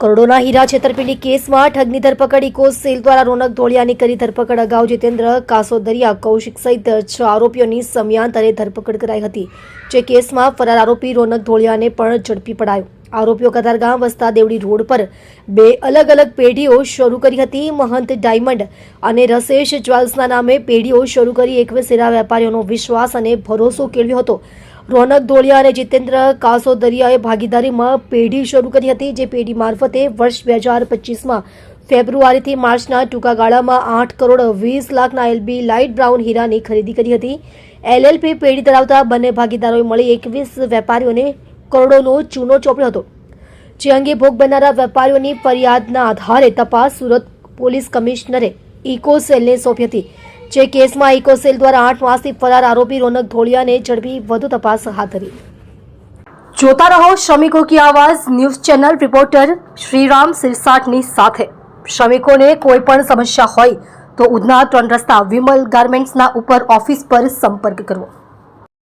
કરોડોના હીરા છેતરપિંડી કેસમાં ઠગની ધરપકડ, ઇકો સેલ દ્વારા રોનક ધોળિયાની કરી ધરપકડ અગાઉ જીતેન્દ્ર કાસોદરિયા, કૌશિક સહિત છ આરોપીઓની સમયાંતરે ધરપકડ કરાઈ હતી, જે કેસમાં ફરાર આરોપી રોનક ધોળિયાને પણ ઝડપી પડાયો. આરોપીઓ કતારગામ વસતા દેવડી રોડ પર બે અલગ અલગ પેઢીઓ શરૂ કરી હતી મહંત ડાયમંડ અને રસેશ જ્વેલ્સના નામે પેઢીઓ શરૂ કરી એકવીસ હીરા વેપારીઓનો વિશ્વાસ અને ભરોસો કેળવ્યો હતો. રોનક ધોળિયા અને જીતેન્દ્ર કાસોદરિયાએ ભાગીદારીમાં પેઢી શરૂ કરી હતી, જે પેઢી મારફતે વર્ષ બે હજાર પચીસમાં ફેબ્રુઆરીથી માર્ચના ટૂંકા ગાળામાં આઠ કરોડ વીસ લાખના એલબી લાઇટ બ્રાઉન હીરાની ખરીદી કરી હતી. એલએલપી પેઢી ધરાવતા બંને ભાગીદારોએ મળી એકવીસ વેપારીઓને કરોડોનો ચૂનો ચોપડ્યો હતો. જે અંગે ભોગ બનનારા વેપારીઓની ફરિયાદના આધારે તપાસ સુરત પોલીસ કમિશનરે ઇકોસેલને સોંપી હતી. જે કેસમાં ઇકોસેલ દ્વારા આઠ માસથી ફરાર આરોપી રોનક ધોળિયાને ઝડપી વધુ તપાસ હાથ ધરી. જોતા રહો શ્રમિકો કી આવાજ ન્યૂઝ ચેનલ રિપોર્ટર શ્રીરામ સિરસાટની સાથે. શ્રમિકોને કોઈ પણ સમસ્યા હોય તો ઉધના ત્રણ રસ્તા વિમલ ગાર્મેન્ટ્સના ઉપર ઓફિસ પર સંપર્ક કરવો.